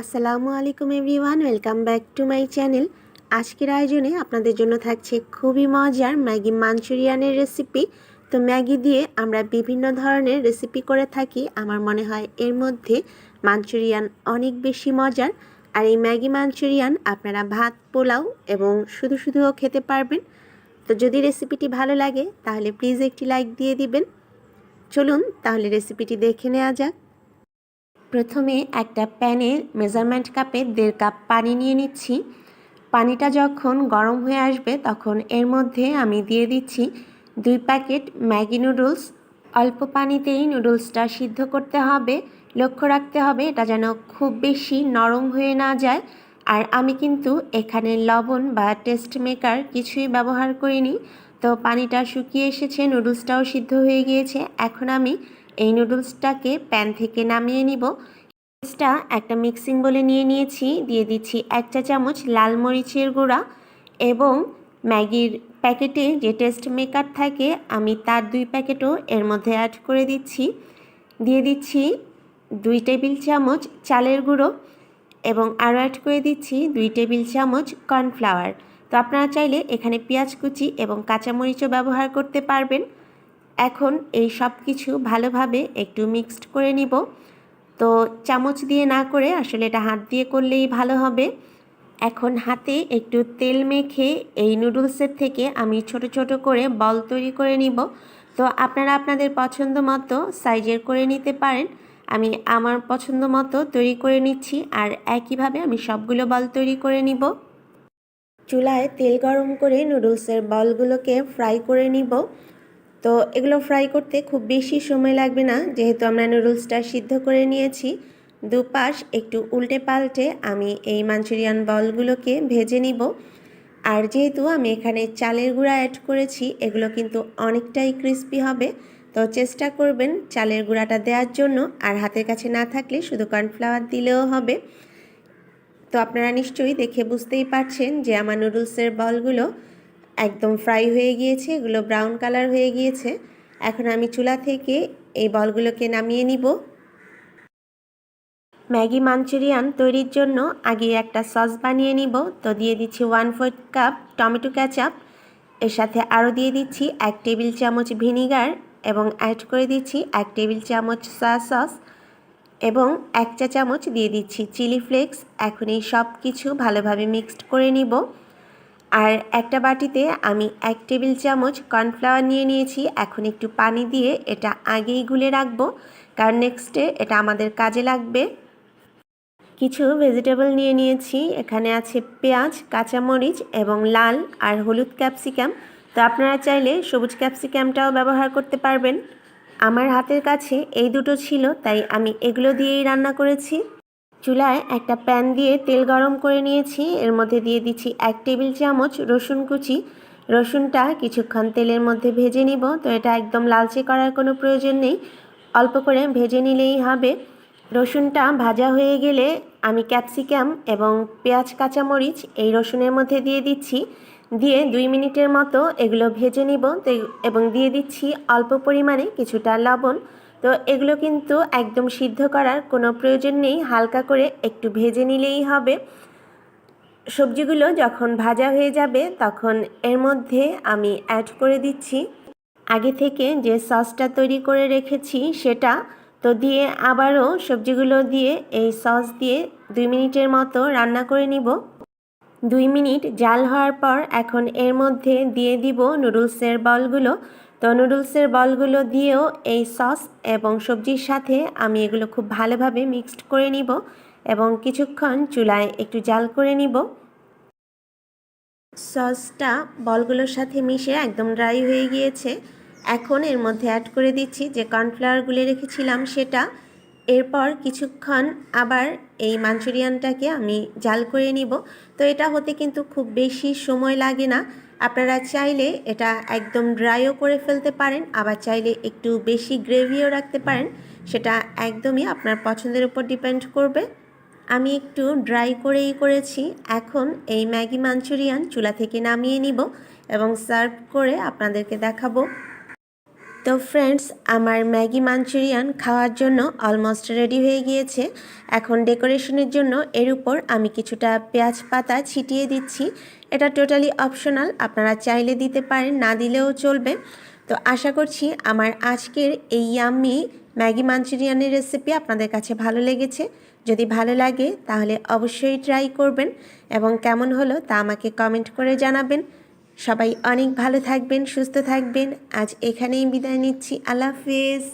আসসালামু আলাইকুম everyone, welcome back to my channel. আজকের আয়োজনে আপনাদের জন্য থাকছে খুবই মজার ম্যাগি মাঞ্চুরিয়ানের রেসিপি। তো ম্যাগি দিয়ে আমরা বিভিন্ন ধরনের রেসিপি করে থাকি। আমার মনে হয় এর মধ্যে মাঞ্চুরিয়ান অনেক বেশি মজার। আর এই ম্যাগি মাঞ্চুরিয়ান আপনারা ভাত, পোলাও এবং শুধু শুধুও খেতে পারবেন। তো যদি রেসিপিটি ভালো লাগে, তাহলে প্লিজ একটি লাইক দিয়ে দিবেন। চলুন তাহলে রেসিপিটি দেখে নেওয়া যাক। প্রথমে একটা প্যানে মেজারমেন্ট কাপে দেড় কাপ পানি নিয়ে নিচ্ছি। পানিটা যখন গরম হয়ে আসবে তখন এর মধ্যে আমি দিয়ে দিচ্ছি দুই প্যাকেট ম্যাগি নুডলস। অল্প পানিতেই নুডলসটা সিদ্ধ করতে হবে, লক্ষ্য রাখতে হবে এটা যেন খুব বেশি নরম হয়ে না যায়। আর আমি কিন্তু এখানে লবণ বা টেস্ট মেকার কিছুই ব্যবহার করিনি। তো পানিটা শুকিয়ে এসেছে, নুডলসটাও সিদ্ধ হয়ে গিয়েছে। এখন আমি এই নুডলসটাকে প্যান থেকে নামিয়ে নিব। নুডলসটা একটা মিক্সিং বলে নিয়ে নিয়েছি। দিয়ে দিচ্ছি এক চা চামচ লাল মরিচের গুঁড়া এবং ম্যাগির প্যাকেটে যে টেস্ট মেকার থাকে, আমি তার দুই প্যাকেটও এর মধ্যে অ্যাড করে দিচ্ছি। দিয়ে দিচ্ছি দুই টেবিল চামচ চালের গুঁড়ো এবং আরও অ্যাড করে দিচ্ছি দুই টেবিল চামচ কর্নফ্লাওয়ার। তো আপনারা চাইলে এখানে পেঁয়াজ কুচি এবং কাঁচামরিচও ব্যবহার করতে পারবেন। এখন এই সব কিছু ভালোভাবে একটু মিক্সড করে নিব। তো চামচ দিয়ে না করে আসলে এটা হাত দিয়ে করলেই ভালো হবে। এখন হাতে একটু তেল মেখে এই নুডলসের থেকে আমি ছোট ছোট করে বল তৈরি করে নিব। তো আপনারা আপনাদের পছন্দ মতো সাইজের করে নিতে পারেন। আমি আমার পছন্দ মতো তৈরি করে নিচ্ছি আর একইভাবে আমি সবগুলো বল তৈরি করে নিব। চুলায় তেল গরম করে নুডলসের বলগুলোকে ফ্রাই করে নিব। তো এগুলো ফ্রাই করতে খুব বেশি সময় লাগবে না, যেহেতু আমরা নুডলসটা সিদ্ধ করে নিয়েছি। দুপাশ একটু উল্টে পাল্টে আমি এই মাঞ্চুরিয়ান বলগুলোকে ভেজে নিব। আর যেহেতু আমি এখানে চালের গুঁড়া অ্যাড করেছি, এগুলো কিন্তু অনেকটাই ক্রিস্পি হবে। তো চেষ্টা করবেন চালের গুঁড়াটা দেওয়ার জন্য, আর হাতের কাছে না থাকলে শুধু কর্নফ্লাওয়ার দিলেও হবে। তো আপনারা নিশ্চয়ই দেখে বুঝতেই পারছেন যে আমার নুডলসের বলগুলো একদম ফ্রাই হয়ে গিয়েছে, এগুলো ব্রাউন কালার হয়ে গিয়েছে। এখন আমি চুলা থেকে এই বলগুলোকে নামিয়ে নিব। ম্যাগি মাঞ্চুরিয়ান তৈরির জন্য আগে একটা সস বানিয়ে নিব। তো দিয়ে দিচ্ছি one fourth cup tomato ketchup এর সাথে আরও দিয়ে দিচ্ছি এক টেবিল চামচ ভিনিগার এবং অ্যাড করে দিচ্ছি এক টেবিল চামচ সয়া সস এবং এক চা চামচ দিয়ে দিচ্ছি চিলি ফ্লেক্স এখন এই সব কিছু ভালোভাবে মিক্সড করে নিব। আর একটা বাটিতে আমি এক টেবিল চামচ কর্নফ্লাওয়ার নিয়ে নিয়েছি। এখন একটু পানি দিয়ে এটা আগেই গুলে রাখব, কারণ নেক্সটে এটা আমাদের কাজে লাগবে। কিছু ভেজিটেবল নিয়ে নিয়েছি, এখানে আছে পেঁয়াজ, কাঁচামরিচ এবং লাল আর হলুদ ক্যাপসিকাম তো আপনারা চাইলে সবুজ ক্যাপসিকামটাও ব্যবহার করতে পারবেন। আমার হাতের কাছে এই দুটো ছিল, তাই আমি এগুলো দিয়েই রান্না করেছি। চুলায় একটা প্যান দিয়ে তেল গরম করে নিয়েছি। এর মধ্যে দিয়ে দিচ্ছি এক টেবিল চামচ রসুন কুচি। রসুনটা কিছুক্ষণ তেলের মধ্যে ভেজে নিব। তো এটা একদম লালচে করার কোনো প্রয়োজন নেই। অল্প করে ভেজে নিলেই হবে। রসুনটা ভাজা হয়ে গেলে আমি ক্যাপসিকাম এবং পেঁয়াজ, কাঁচামরিচ এই রসুনের মধ্যে দিয়ে দিচ্ছি। দিয়ে দুই মিনিটের মতো এগুলো ভেজে নিব। এবং দিয়ে দিচ্ছি অল্প পরিমাণে কিছুটা লবণ। তো এগুলো কিন্তু একদম সিদ্ধ করার কোনো প্রয়োজন নেই, হালকা করে একটু ভেজে নিলেই হবে। সবজিগুলো যখন ভাজা হয়ে যাবে তখন এর মধ্যে আমি অ্যাড করে দিচ্ছি। আগে থেকে যে সসটা তৈরি করে রেখেছি সেটা, তো দিয়ে আবারও সবজিগুলো দিয়ে এই সস দিয়ে দুই মিনিটের মতো রান্না করে নিব। দুই মিনিট জাল হওয়ার পর এখন এর মধ্যে দিয়ে দিব নুডলসের বলগুলো তো নুডলসের বলগুলো দিয়েও এই সস এবং সবজির সাথে আমি এগুলো খুব ভালোভাবে মিক্সড করে নিব এবং কিছুক্ষণ চুলায় একটু জাল করে নিব। সসটা বলগুলোর সাথে মিশে একদম ড্রাই হয়ে গিয়েছে। এখন এর মধ্যে অ্যাড করে দিচ্ছি যে কর্নফ্লাওয়ার গুলে রেখেছিলাম সেটা। এরপর কিছুক্ষণ আবার এই মাঞ্চুরিয়ানটাকে আমি জাল করে নিব। তো এটা হতে কিন্তু খুব বেশি সময় লাগে না। আপনারা চাইলে এটা একদম ড্রাইও করে ফেলতে পারেন, আবার চাইলে একটু বেশি গ্রেভিও রাখতে পারেন, সেটা একদমই আপনার পছন্দের উপর ডিপেন্ড করবে। আমি একটু ড্রাই করেই করেছি, এখন এই ম্যাগি মাঞ্চুরিয়ান চুলা থেকে নামিয়ে নিব এবং সার্ভ করে আপনাদেরকে দেখাবো। তো ফ্রেন্ডস আমার ম্যাগি মাঞ্চুরিয়ান খাওয়ার জন্য অলমোস্ট রেডি হয়ে গিয়েছে। এখন ডেকোরেশনের জন্য এর উপর আমি কিছুটা পেঁয়াজ পাতা ছিটিয়ে দিচ্ছি। এটা টোটালি অপশনাল আপনারা চাইলে দিতে পারেন, না দিলেও চলবে। তো আশা করছি আমার আজকের এই ইয়াম্মি ম্যাগি মাঞ্চুরিয়ানের রেসিপি আপনাদের কাছে ভালো লেগেছে। যদি ভালো লাগে, তাহলে অবশ্যই ট্রাই করবেন। এবং কেমন হলো তা আমাকে কমেন্ট করে জানাবেন। সবাই অনেক ভালো থাকবেন সুস্থ থাকবেন। আজ এখানেই বিদায় নিচ্ছি। আল্লাহ হাফিজ।